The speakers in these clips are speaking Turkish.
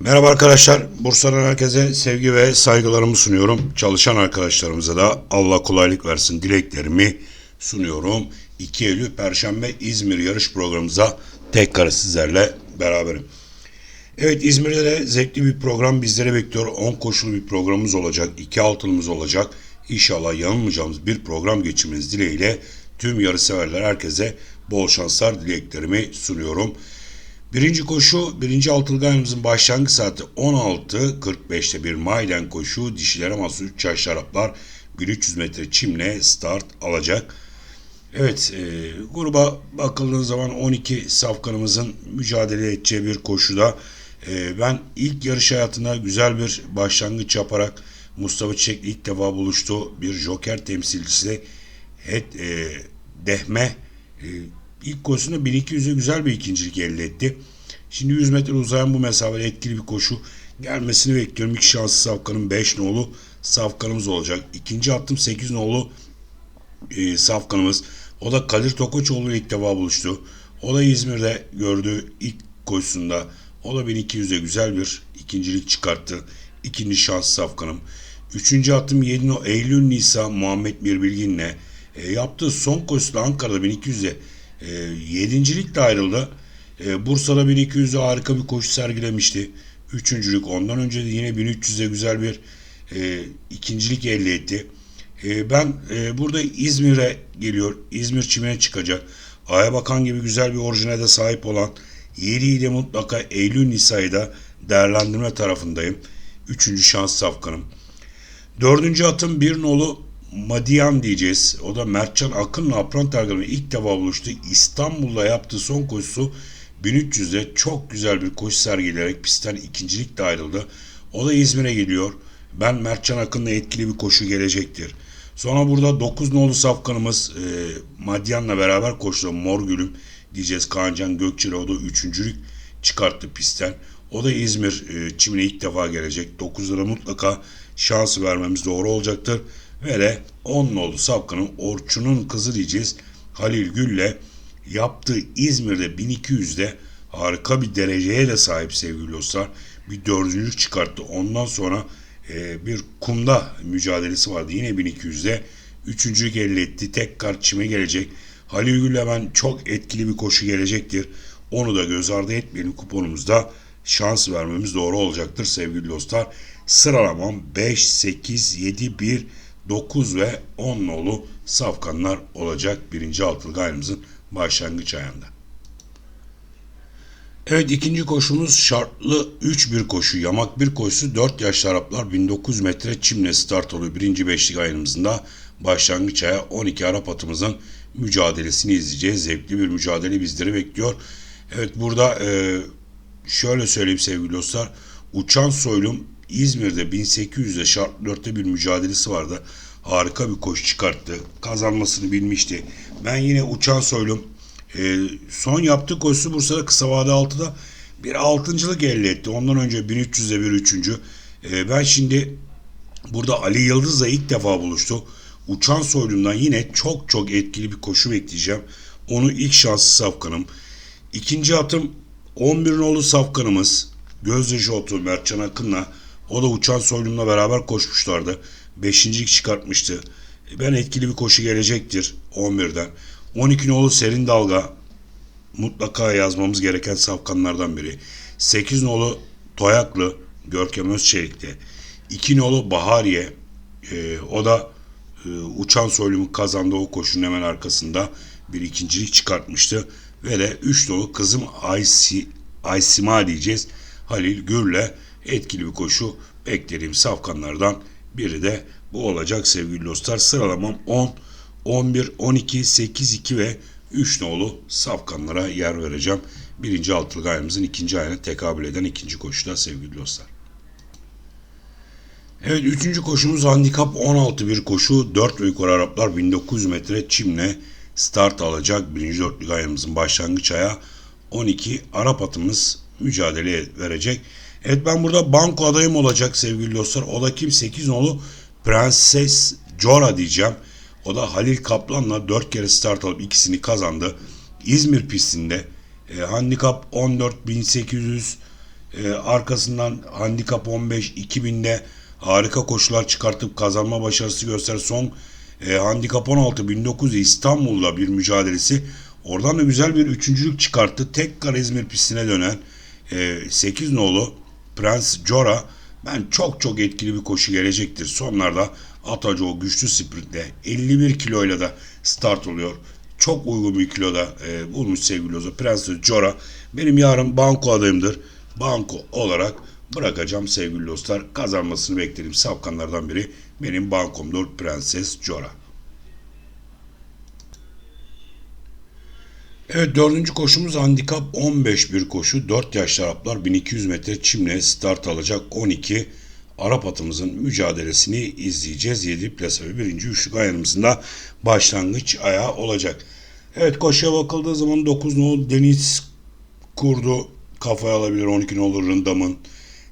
Merhaba arkadaşlar. Bursa'dan herkese sevgi ve saygılarımı sunuyorum. Çalışan arkadaşlarımıza da Allah kolaylık versin dileklerimi sunuyorum. 2 Eylül Perşembe İzmir yarış programımıza tekrar sizlerle beraberim. Evet İzmir'de de zevkli bir program bizleri bekliyor. 10 koşulu bir programımız olacak. 2 altılımız olacak. İnşallah yanılmayacağımız bir program geçirmeniz dileğiyle tüm yarış severler herkese bol şanslar dileklerimi sunuyorum. Birinci koşu, birinci altılganımızın başlangıç saati 16.45'te bir maiden koşu. Dişilere mahsus 3 yaş Araplar 1300 metre çimle start alacak. Evet, e, gruba bakıldığın zaman 12 safkanımızın mücadele edeceği bir koşuda e, ben ilk yarış hayatında güzel bir başlangıç yaparak Mustafa Çiçek'le ilk defa buluştu. Bir joker temsilcisi Het, e, Dehme e, ilk koşusunda 1200'e güzel bir ikincilik elde etti. Şimdi 100 metre uzayan bu mesafede etkili bir koşu gelmesini bekliyorum. İlk şanslı Safkan'ın 5 nolu Safkan'ımız olacak. İkinci attım 8 nolu e, Safkan'ımız. O da Kadir Tokoçoğlu ile ilk defa buluştu. O da İzmir'de gördüğü ilk koşusunda o da 1200'e güzel bir ikincilik çıkarttı. İkinci şans Safkan'ım. Üçüncü attım 7 no Eylül Nisa Muhammed Mirbilgin'le e, yaptığı son koşusunda Ankara'da 1200'e e, yedincilikle ayrıldı. E, Bursa'da 1200'de harika bir koşu sergilemişti. Üçüncülük ondan önce de yine 1300'de güzel bir e, ikincilik elde etti. E, ben e, burada İzmir'e geliyor. İzmir çimene çıkacak. Aya bakan gibi güzel bir orijinale sahip olan 7'yi de mutlaka Eylül Nisa'yı da değerlendirme tarafındayım. Üçüncü şans safkanım. Dördüncü atım bir nolu Madian diyeceğiz. O da Mertcan Akın'la Apran Targan'ın ilk defa buluştu. İstanbul'da yaptığı son koşusu 1300'de çok güzel bir koşu sergileyerek pistten ikincilikle ayrıldı. O da İzmir'e geliyor. Ben Mertcan Akın'la etkili bir koşu gelecektir. Sonra burada 9 nolu safkanımız e, Madyan'la beraber koştu. Mor Gülüm diyeceğiz. Kaancan Gökçeli o da üçüncülük çıkarttı pistten. O da İzmir e, çimine ilk defa gelecek. 9 lira mutlaka şans vermemiz doğru olacaktır. Ve de 10 nolu Safkan'ın Orçun'un kızı diyeceğiz. Halil Gül'le yaptığı İzmir'de 1200'de harika bir dereceye de sahip sevgili dostlar. Bir dördüncülük çıkarttı. Ondan sonra e, bir kumda mücadelesi vardı. Yine 1200'de üçüncülük elde etti. Tekrar çime gelecek. Halil Gül'le ben çok etkili bir koşu gelecektir. Onu da göz ardı etmeyelim kuponumuzda şans vermemiz doğru olacaktır sevgili dostlar. Sıralamam 5, 8, 7, 1, 9 ve 10 nolu safkanlar olacak birinci altılı ayımızın başlangıç ayında. Evet ikinci koşumuz şartlı 3-1 koşu. Yamak bir koşusu 4 yaşlı Araplar 1900 metre çimle start oluyor. Birinci beşlik ayımızda başlangıç aya 12 Arap atımızın mücadelesini izleyeceğiz. Zevkli bir mücadele bizleri bekliyor. Evet burada e, şöyle söyleyeyim sevgili dostlar. Uçan Soylum İzmir'de 1800'de şartlı 4'te bir mücadelesi vardı. Harika bir koşu çıkarttı. Kazanmasını bilmişti. Ben yine Uçan Soylum e, son yaptığı koşusu Bursa'da kısa vade 6'da bir altıncılık elde etti. Ondan önce 1300'de bir üçüncü. E, ben şimdi burada Ali Yıldız'la ilk defa buluştu. Uçan Soylum'dan yine çok çok etkili bir koşu bekleyeceğim. Onu ilk şanslı safkanım. İkinci atım 11 nolu safkanımız Gözde Jotu Mertcan Akın'la o da Uçan Soylum'la beraber koşmuşlardı. Beşincilik çıkartmıştı. Ben etkili bir koşu gelecektir 11'den. 12 nolu Serin Dalga mutlaka yazmamız gereken safkanlardan biri. 8 nolu Toyaklı Görkem Özçelik'te. 2 nolu Bahariye e, o da e, Uçan Soylum'un kazandığı o koşunun hemen arkasında bir ikincilik çıkartmıştı. Ve de 3 nolu kızım Aysi, Aysima diyeceğiz. Halil Gür'le etkili bir koşu beklediğim safkanlardan biri de bu olacak sevgili dostlar. Sıralamam 10, 11, 12, 8, 2 ve 3 nolu safkanlara yer vereceğim. Birinci altılık ayımızın ikinci ayına tekabül eden ikinci koşuda sevgili dostlar. Evet üçüncü koşumuz handikap 16 bir koşu. 4 ve Araplar 1900 metre çimle start alacak. Birinci dörtlük ayımızın başlangıç aya 12 Arap atımız mücadele verecek. Evet ben burada banko adayım olacak sevgili dostlar. O da kim? 8 nolu Prenses Jora diyeceğim. O da Halil Kaplan'la 4 kere start alıp ikisini kazandı. İzmir pistinde e, handikap 14.800 E, arkasından handikap 15 2000'de harika koşular çıkartıp kazanma başarısı göster. Son e, handikap 16 1900 İstanbul'da bir mücadelesi. Oradan da güzel bir üçüncülük çıkarttı. Tekrar İzmir pistine dönen e, 8 nolu Prens Jora ben çok çok etkili bir koşu gelecektir. Sonlarda Atacı o güçlü sprintle 51 kiloyla da start oluyor. Çok uygun bir kiloda e, bulmuş sevgili Ozo. Prens Jora benim yarın banko adayımdır. Banko olarak bırakacağım sevgili dostlar. Kazanmasını beklerim. Safkanlardan biri benim bankomdur Prenses Jora. Evet dördüncü koşumuz handikap 15 bir koşu. 4 yaşlı Araplar 1200 metre çimle start alacak 12 Arap atımızın mücadelesini izleyeceğiz. 7 plasa ve 1. üçlük ayarımızda başlangıç ayağı olacak. Evet koşuya bakıldığı zaman 9 nolu Deniz kurdu kafaya alabilir 12 nolu Rındam'ın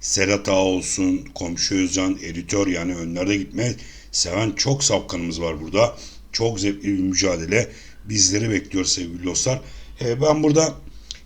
Serhat Ağa olsun, Komşu Özcan, editör yani önlerde gitme seven çok safkanımız var burada. Çok zevkli bir mücadele bizleri bekliyor sevgili dostlar. E, ben burada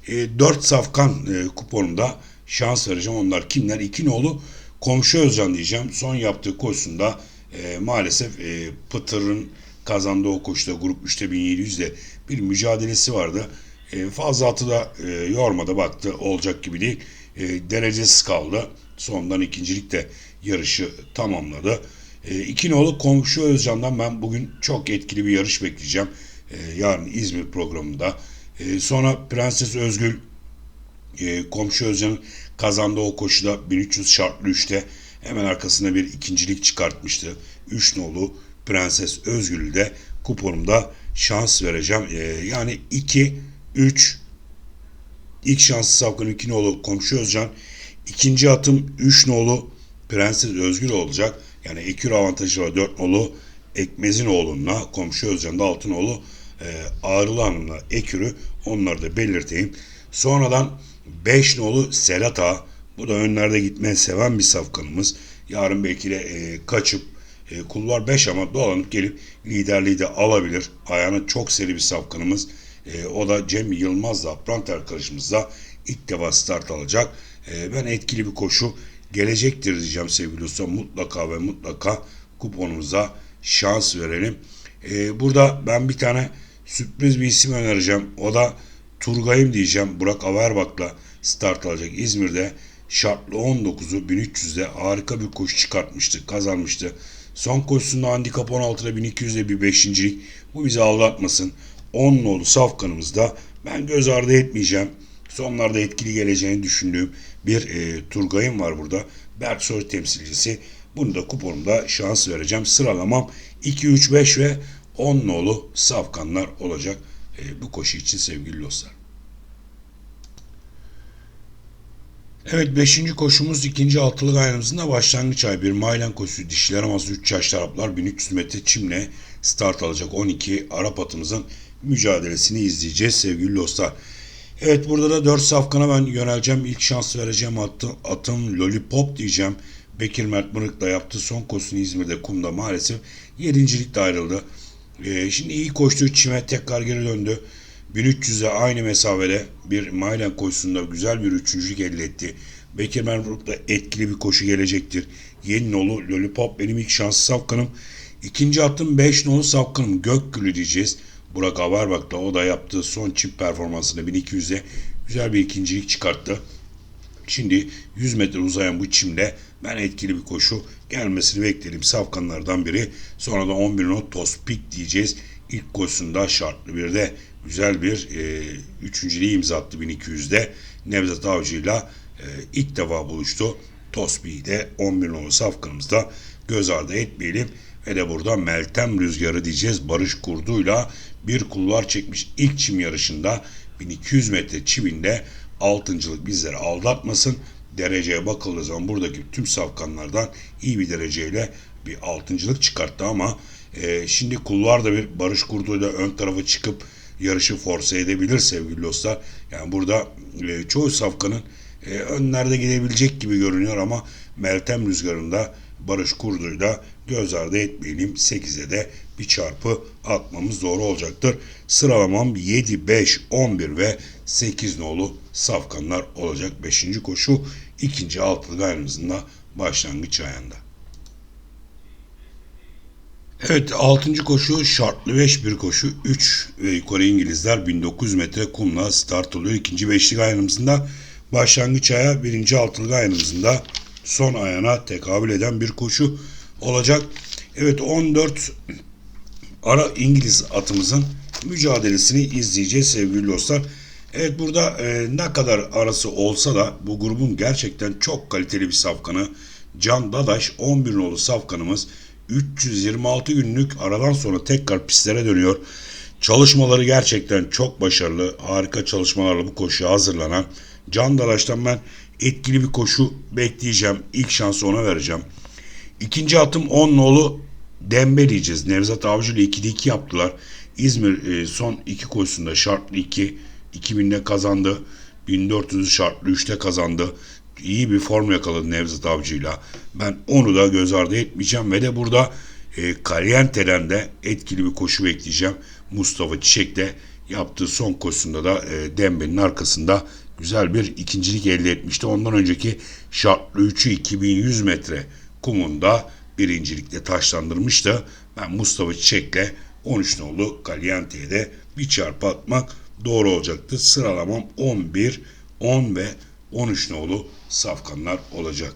e, 4 safkan e, kuponunda şans vereceğim. Onlar kimler? İki nolu Komşu Özcan diyeceğim. Son yaptığı koşusunda e, maalesef e, Pıtır'ın kazandığı o koşuda grup 3'te 1700'de bir mücadelesi vardı. E, fazla atı da e, yormadı baktı olacak gibi değil. E, derecesiz kaldı. Sondan ikincilik de yarışı tamamladı. E, iki nolu Komşu Özcan'dan ben bugün çok etkili bir yarış bekleyeceğim. E, yarın İzmir programında. E, sonra Prenses Özgül e, Komşu Özcan'ın kazandığı o koşuda 1300 şartlı 3'te hemen arkasında bir ikincilik çıkartmıştı. 3 nolu Prenses Özgül'ü de kuponumda şans vereceğim. E, yani 2, 3, ilk şanslı safkanın 2 nolu Komşu Özcan, ikinci atım 3 nolu Prenses Özgül olacak. Yani ekür avantajı var 4 nolu Ekmez'in oğlunla Komşu Özcan'da Altınoğlu e, Ağrılı Hanım'la Ekür'ü onları da belirteyim. Sonradan 5 nolu Serhat Ağa. Bu da önlerde gitmeyi seven bir safkanımız. Yarın belki de e, kaçıp e, kulvar 5 ama dolanıp gelip liderliği de alabilir. Ayağına çok seri bir safkanımız. E, o da Cem Yılmaz'la Prant arkadaşımızla ilk defa start alacak. E, ben etkili bir koşu gelecektir diyeceğim sevgili dostlar. Mutlaka ve mutlaka kuponumuza şans verelim. E, burada ben bir tane sürpriz bir isim önereceğim. O da Turgay'ım diyeceğim. Burak Averbak'la start alacak İzmir'de. Şartlı 19'u 1300'de harika bir koşu çıkartmıştı, kazanmıştı. Son koşusunda handikap 16'da 1200'de bir beşincilik. Bu bizi aldatmasın. 10 nolu safkanımızda ben göz ardı etmeyeceğim. Sonlarda etkili geleceğini düşündüğüm bir e, Turgay'ım var burada. Berksoy temsilcisi. Bunu da kuponumda şans vereceğim. Sıralamam 2, 3, 5 ve 10 nolu safkanlar olacak e, bu koşu için sevgili dostlar. Evet 5. koşumuz ikinci altılık ayarımızın başlangıç ayı bir Maylan koşusu dişiler aması 3 yaşlı Araplar 1300 metre çimle start alacak 12 Arap atımızın mücadelesini izleyeceğiz sevgili dostlar. Evet burada da 4 safkana ben yöneleceğim. İlk şans vereceğim atım, atım Lollipop diyeceğim. Bekir Mert Mırık da yaptı. Son koşusunu İzmir'de kumda maalesef yedincilikte ayrıldı. Ee, şimdi iyi koştuğu çime tekrar geri döndü. 1300'e aynı mesafede bir Maylen koşusunda güzel bir üçüncülük elde etti. Bekir da etkili bir koşu gelecektir. Yeni nolu Lollipop benim ilk şanslı safkanım. İkinci attım 5 nolu safkanım Gökgül'ü diyeceğiz. Burak Avarbak'la o da yaptığı son çift performansında 1200'e güzel bir ikincilik çıkarttı. Şimdi 100 metre uzayan bu çimde ben etkili bir koşu gelmesini bekledim. Safkanlardan biri. Sonra da 11 not Tospik diyeceğiz. İlk koşusunda şartlı bir de güzel bir e, üçüncülüğü imza attı 1200'de. Nevzat Avcı'yla e, ilk defa buluştu. Tospik'i de 11 nolu safkanımızda göz ardı etmeyelim. Ve de burada Meltem Rüzgarı diyeceğiz. Barış Kurdu'yla bir kulvar çekmiş ilk çim yarışında 1200 metre çiminde altıncılık bizleri aldatmasın. Dereceye bakıldığı zaman buradaki tüm safkanlardan iyi bir dereceyle bir altıncılık çıkarttı ama e, şimdi kulvarda bir Barış Kurdu'yla ön tarafa çıkıp yarışı force edebilir sevgili dostlar. Yani burada e, çoğu safkanın e, önlerde gidebilecek gibi görünüyor ama Meltem Rüzgarı'nda Barış Kurdu'yla göz ardı etmeyelim. 8'e de bir çarpı atmamız doğru olacaktır. Sıralamam 7, 5, 11 ve 8 nolu safkanlar olacak. 5. koşu ikinci altılı gayrımızın da başlangıç ayağında. Evet 6. koşu şartlı 5 bir koşu 3 ve yukarı İngilizler 1900 metre kumla start oluyor. İkinci beşlik ayrımızında başlangıç aya birinci altılık ayrımızında son ayağına tekabül eden bir koşu olacak. Evet 14 ara İngiliz atımızın mücadelesini izleyeceğiz sevgili dostlar. Evet burada e, ne kadar arası olsa da bu grubun gerçekten çok kaliteli bir safkanı Can Dadaş 11 nolu safkanımız 326 günlük aradan sonra tekrar pistlere dönüyor. Çalışmaları gerçekten çok başarılı. Harika çalışmalarla bu koşuya hazırlanan Can Dalaş'tan ben etkili bir koşu bekleyeceğim. İlk şansı ona vereceğim. İkinci atım 10 nolu Dembe diyeceğiz. Nevzat Avcı ile 2'de 2 yaptılar. İzmir e, son iki koşusunda şartlı 2 2000'de kazandı. 1400 şartlı 3'te kazandı. İyi bir form yakaladı Nevzat Avcı'yla. Ben onu da göz ardı etmeyeceğim ve de burada e, Caliente'den de etkili bir koşu bekleyeceğim. Mustafa Çiçek de yaptığı son koşusunda da e, Dembe'nin arkasında güzel bir ikincilik elde etmişti. Ondan önceki şartlı 3'ü 2100 metre kumunda birincilikle taşlandırmıştı. Ben Mustafa Çiçek'le 13 nolu Caliente'ye de bir çarpı atmak doğru olacaktı. Sıralamam 11, 10 ve 13 nolu safkanlar olacak.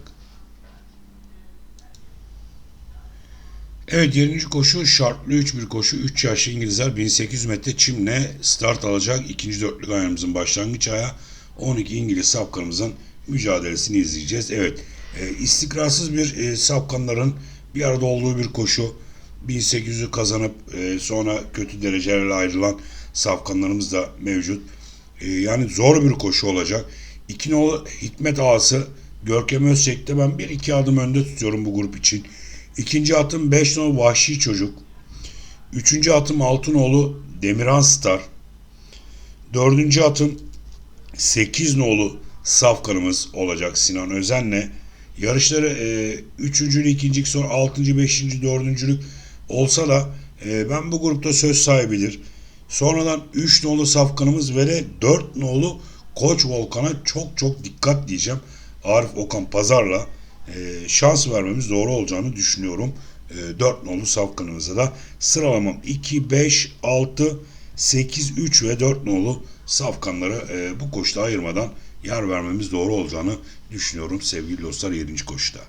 Evet 7. koşu şartlı 3 bir koşu. 3 yaşlı İngilizler 1800 metre çimle start alacak. İkinci dörtlük ayağımızın başlangıç ayağı 12 İngiliz safkanımızın mücadelesini izleyeceğiz. Evet e, istikrarsız bir e, safkanların bir arada olduğu bir koşu. 1800'ü kazanıp e, sonra kötü derecelerle ayrılan safkanlarımız da mevcut. E, yani zor bir koşu olacak. İki nolu Hikmet Ağası Görkem Özçek'te ben bir iki adım önde tutuyorum bu grup için. İkinci atım 5 nolu Vahşi Çocuk. Üçüncü atım Altınoğlu Demiran Star. Dördüncü atım 8 nolu Safkanımız olacak Sinan Özen'le. Yarışları e, üçüncülük, ikincilik, sonra altıncı, beşinci, dördüncülük olsa da e, ben bu grupta söz sahibidir. Sonradan 3 nolu safkanımız ve de 4 nolu Koç Volkan'a çok çok dikkat diyeceğim. Arif Okan Pazar'la e, şans vermemiz doğru olacağını düşünüyorum. E, 4 nolu safkanımıza da sıralamam 2, 5, 6, 8, 3 ve 4 nolu safkanları e, bu koşuda ayırmadan yer vermemiz doğru olacağını düşünüyorum sevgili dostlar 7. koşuda.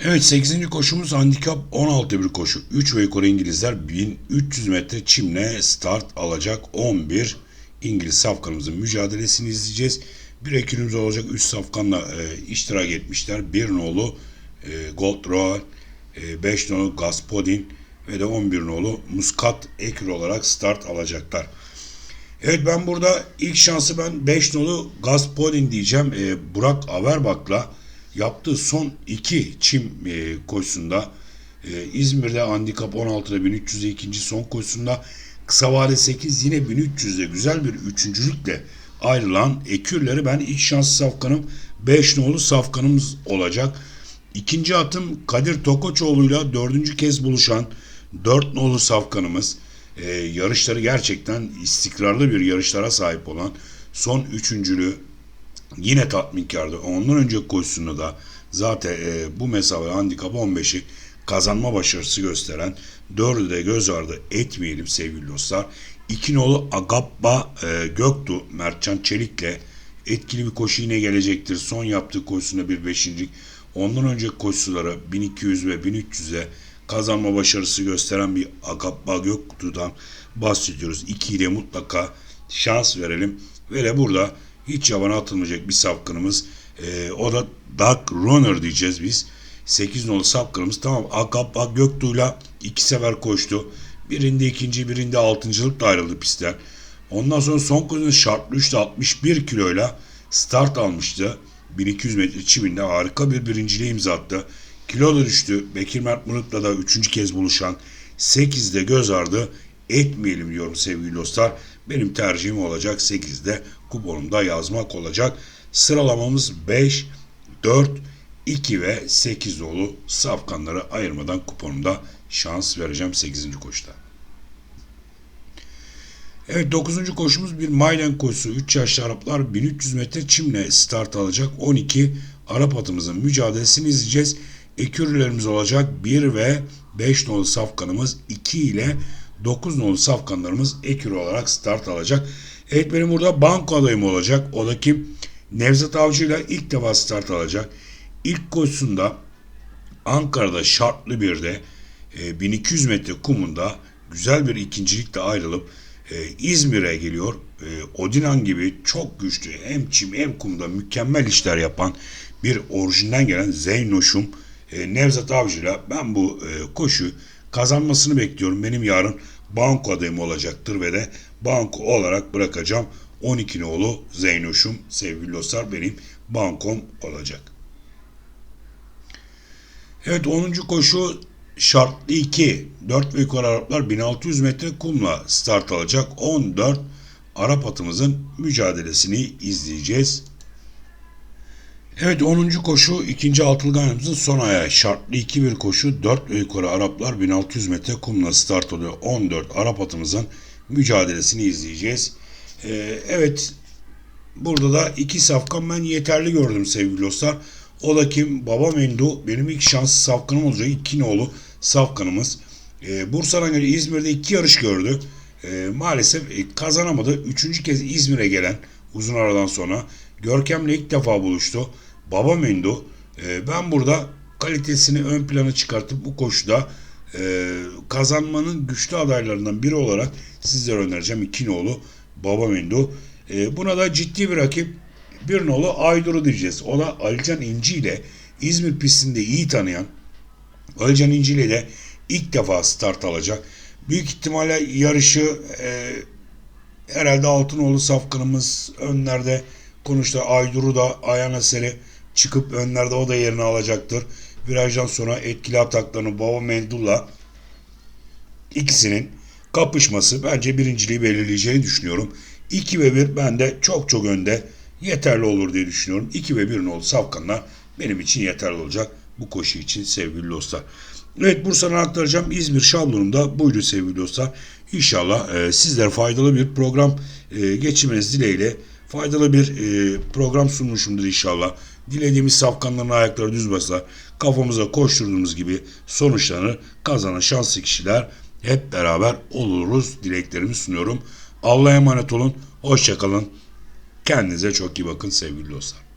Evet 8. koşumuz handikap 16 bir koşu. 3 ve yukarı İngilizler 1300 metre çimle start alacak 11 İngiliz safkanımızın mücadelesini izleyeceğiz. Bir ekürümüz olacak 3 safkanla e, iştirak etmişler. Bir nolu e, Gold Royal, 5 e, nolu Gaspodin ve de 11 nolu Muscat ekür olarak start alacaklar. Evet ben burada ilk şansı ben 5 nolu Gaspodin diyeceğim. E, Burak Averbak'la yaptığı son iki çim e, koşusunda e, İzmir'de handikap 16'da 1300'de ikinci son koşusunda kısa vade 8 yine 1300'de güzel bir üçüncülükle ayrılan ekürleri ben ilk şans safkanım 5 nolu safkanımız olacak. İkinci atım Kadir Tokoçoğlu'yla dördüncü kez buluşan 4 nolu safkanımız. Ee, yarışları gerçekten istikrarlı bir yarışlara sahip olan son üçüncülüğü yine tatminkardı. Ondan önce koşusunda da zaten e, bu mesafe handikap 15'i kazanma başarısı gösteren dördü de göz ardı etmeyelim sevgili dostlar. İki nolu Agappa e, Göktuğ Mertcan Çelik'le etkili bir koşu yine gelecektir. Son yaptığı koşusunda bir beşincilik. Ondan önce koşuları 1200 ve 1300'e kazanma başarısı gösteren bir Agappa Göktuğ'dan bahsediyoruz. İkiyi de mutlaka şans verelim. Ve de burada hiç yabana atılmayacak bir sapkınımız. E, o da Dark Runner diyeceğiz biz. 8 nolu sapkınımız. Tamam Agappa Göktuğ'la iki sefer koştu. Birinde ikinci, birinde altıncılıkla ayrıldı pistten. Ondan sonra son koşunun şartlı 3'te 61 kiloyla start almıştı. 1200 metre çiminde harika bir birinciliğe imza attı. Kilo da düştü. Bekir Mert Mırık'la da üçüncü kez buluşan 8'de göz ardı etmeyelim diyorum sevgili dostlar. Benim tercihim olacak 8'de kuponumda yazmak olacak. Sıralamamız 5, 4, 2 ve 8 dolu safkanları ayırmadan kuponumda şans vereceğim 8. koşuda. Evet 9. koşumuz bir Maylen koşusu. 3 yaşlı Araplar 1300 metre çimle start alacak. 12 Arap atımızın mücadelesini izleyeceğiz. Ekürülerimiz olacak 1 ve 5 nolu safkanımız 2 ile 9 nolu safkanlarımız ekürü olarak start alacak. Evet benim burada banko adayım olacak. O da kim? Nevzat Avcı ile ilk defa start alacak. İlk koşusunda Ankara'da şartlı bir de e, 1200 metre kumunda güzel bir ikincilikle ayrılıp e, İzmir'e geliyor. E, Odinan gibi çok güçlü hem çim hem kumda mükemmel işler yapan bir orijinden gelen Zeynoş'um e, Nevzat Avcı'yla ben bu e, koşu kazanmasını bekliyorum. Benim yarın banko adayım olacaktır ve de banko olarak bırakacağım. 12 nolu Zeynoş'um sevgili dostlar benim bankom olacak. Evet 10. koşu şartlı 2. 4 ve yukarı Araplar 1600 metre kumla start alacak. 14 Arap atımızın mücadelesini izleyeceğiz. Evet 10. koşu ikinci altılganımızın son ayağı şartlı 2 bir koşu 4 ve yukarı Araplar 1600 metre kumla start alıyor. 14 Arap atımızın mücadelesini izleyeceğiz. Ee, evet burada da iki safkan ben yeterli gördüm sevgili dostlar. O da kim? Baba Mendu benim ilk şanslı safkanım olacak. İki nolu safkanımız. Ee, Bursa'dan göre İzmir'de iki yarış gördü. Ee, maalesef e, kazanamadı. Üçüncü kez İzmir'e gelen uzun aradan sonra Görkem'le ilk defa buluştu. Baba Mendu. e, ben burada kalitesini ön plana çıkartıp bu koşuda e, kazanmanın güçlü adaylarından biri olarak sizlere önereceğim. İki nolu Baba Mendu. E, buna da ciddi bir rakip bir nolu Aydur'u diyeceğiz. O da Alican İnci ile İzmir pistinde iyi tanıyan Alican İnci ile de ilk defa start alacak. Büyük ihtimalle yarışı e, herhalde Altınoğlu safkanımız önlerde konuştu. Aydur'u da ayağına eseri çıkıp önlerde o da yerini alacaktır. Virajdan sonra etkili ataklarını Baba Mendul'la ikisinin kapışması bence birinciliği belirleyeceğini düşünüyorum. 2 ve 1 bende çok çok önde yeterli olur diye düşünüyorum. 2 ve 1'in oldu safkanlar benim için yeterli olacak bu koşu için sevgili dostlar. Evet Bursa'dan aktaracağım İzmir şablonunda buydu sevgili dostlar. İnşallah e, sizlere faydalı bir program e, geçirmeniz dileğiyle faydalı bir e, program sunmuşumdur inşallah. Dilediğimiz safkanların ayakları düz basar. Kafamıza koşturduğumuz gibi sonuçlanır. Kazanan şanslı kişiler hep beraber oluruz. Dileklerimi sunuyorum. Allah'a emanet olun. Hoşçakalın. Kendinize çok iyi bakın sevgili dostlar.